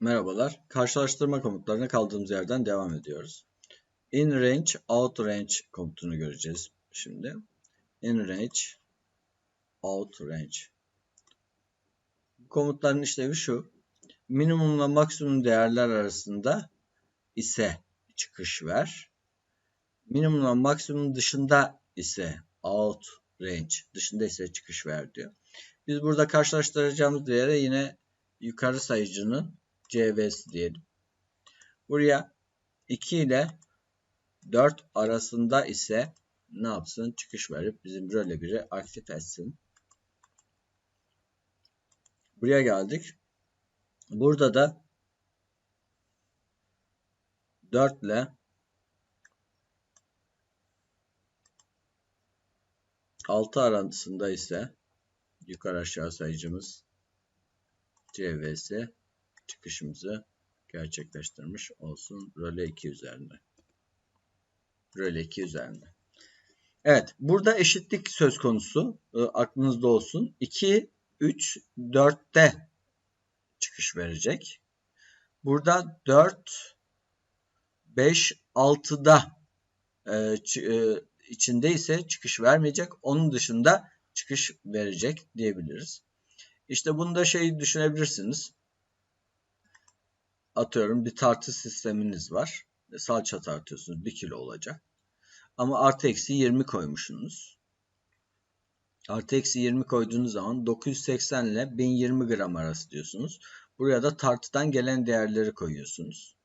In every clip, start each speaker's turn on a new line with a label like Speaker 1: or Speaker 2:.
Speaker 1: Merhabalar. Karşılaştırma komutlarına kaldığımız yerden devam ediyoruz. In range, out range komutunu göreceğiz şimdi. In range, out range. Komutların işlevi şu. Minimumla maksimum değerler arasında ise çıkış ver. Minimumla maksimum dışında ise out range dışında ise çıkış ver diyor. Biz burada karşılaştıracağımız değere yine yukarı sayıcının CV'si diyelim. Buraya 2 ile 4 arasında ise ne yapsın? Çıkış verip bizim röle biri aktif etsin. Buraya geldik. Burada da 4 ile 6 arasında ise yukarı aşağı sayıcımız CVS çıkışımızı gerçekleştirmiş olsun. Röle 2 üzerinde. Röle 2 üzerinde. Evet. Burada eşitlik söz konusu. E, aklınızda olsun. 2, 3, 4'te çıkış verecek. Burada 4, 5, 6'da e, içinde ise çıkış vermeyecek. Onun dışında çıkış verecek diyebiliriz. İşte bunda şey düşünebilirsiniz. Atıyorum bir tartı sisteminiz var. Salça tartıyorsunuz. 1 kilo olacak. Ama artı eksi 20 koymuşsunuz. Artı eksi 20 koyduğunuz zaman 980 ile 1020 gram arası diyorsunuz. Buraya da tartıdan gelen değerleri koyuyorsunuz.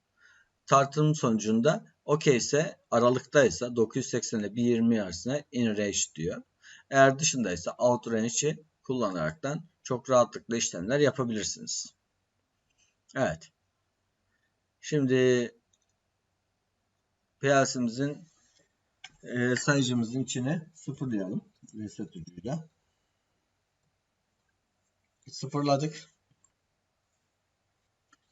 Speaker 1: Tartının sonucunda okey ise aralıktaysa 980 ile 1020 arasında in range diyor. Eğer dışındaysa out range'i kullanaraktan çok rahatlıkla işlemler yapabilirsiniz. Evet. Şimdi PLC'mizin e, sayıcımızın içine sıfırlayalım. Reset ucuyla. Sıfırladık.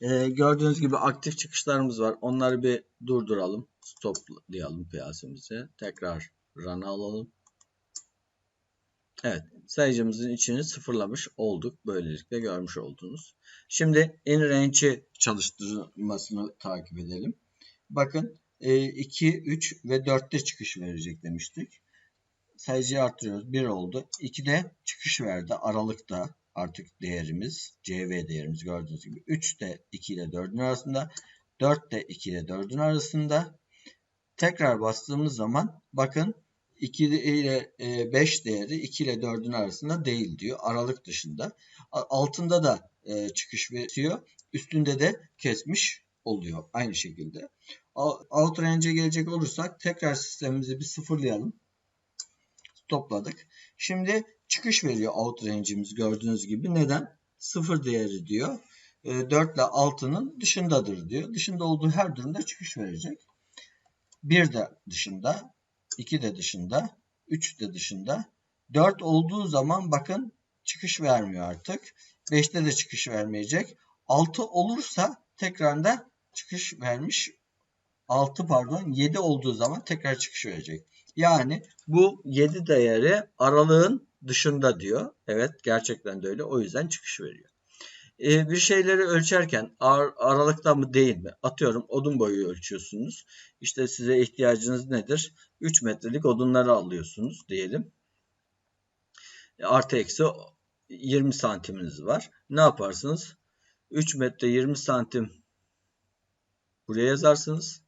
Speaker 1: E, gördüğünüz gibi aktif çıkışlarımız var. Onları bir durduralım. Stoplayalım PLC'mizi. Tekrar run'a alalım. Evet. Sayıcımızın içini sıfırlamış olduk. Böylelikle görmüş oldunuz. Şimdi in range'i çalıştırmasını takip edelim. Bakın 2, 3 ve 4'te çıkış verecek demiştik. Sayıcıyı arttırıyoruz. 1 oldu. 2'de çıkış verdi. Aralıkta artık değerimiz CV değerimiz gördüğünüz gibi 3 de 2 ile 4'ün arasında 4 de 2 ile 4'ün arasında tekrar bastığımız zaman bakın 2 ile 5 e, değeri 2 ile 4'ün arasında değil diyor. Aralık dışında. Altında da e, çıkış veriyor. Üstünde de kesmiş oluyor. Aynı şekilde. Out range'e gelecek olursak tekrar sistemimizi bir sıfırlayalım. Topladık. Şimdi çıkış veriyor out range'imiz gördüğünüz gibi. Neden? Sıfır değeri diyor. 4 e, ile 6'nın dışındadır diyor. Dışında olduğu her durumda çıkış verecek. 1 de dışında, 2 de dışında, 3 de dışında. 4 olduğu zaman bakın çıkış vermiyor artık. 5'te de çıkış vermeyecek. 6 olursa tekrar da çıkış vermiş 6 pardon 7 olduğu zaman tekrar çıkış verecek. Yani bu 7 değeri aralığın dışında diyor. Evet gerçekten de öyle. O yüzden çıkış veriyor. Ee, bir şeyleri ölçerken ar aralıkta mı değil mi? Atıyorum odun boyu ölçüyorsunuz. İşte size ihtiyacınız nedir? 3 metrelik odunları alıyorsunuz diyelim. Artı eksi 20 santiminiz var. Ne yaparsınız? 3 metre 20 santim buraya yazarsınız.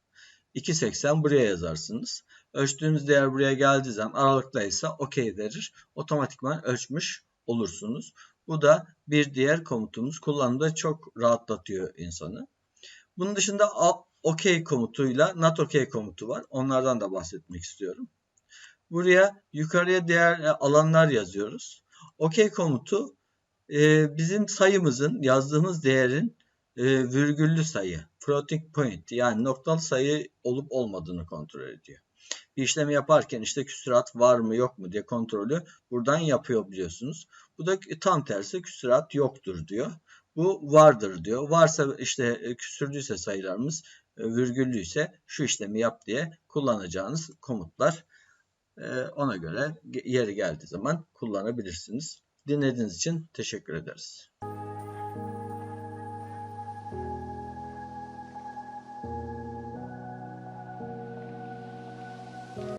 Speaker 1: 2.80 buraya yazarsınız. Ölçtüğünüz değer buraya geldiği zaman aralıktaysa OK verir. Otomatikman ölçmüş olursunuz. Bu da bir diğer komutumuz. Kullanımda çok rahatlatıyor insanı. Bunun dışında OK komutuyla not OK komutu var. Onlardan da bahsetmek istiyorum. Buraya yukarıya değer alanlar yazıyoruz. OK komutu e, bizim sayımızın yazdığımız değerin e, virgüllü sayı floating point yani noktalı sayı olup olmadığını kontrol ediyor. Bir işlemi yaparken işte küsurat var mı yok mu diye kontrolü buradan yapıyor biliyorsunuz. Bu da tam tersi küsurat yoktur diyor. Bu vardır diyor. Varsa işte e, küsürdüyse sayılarımız e, virgüllüyse şu işlemi yap diye kullanacağınız komutlar. E, ona göre yeri geldiği zaman kullanabilirsiniz. Dinlediğiniz için teşekkür ederiz.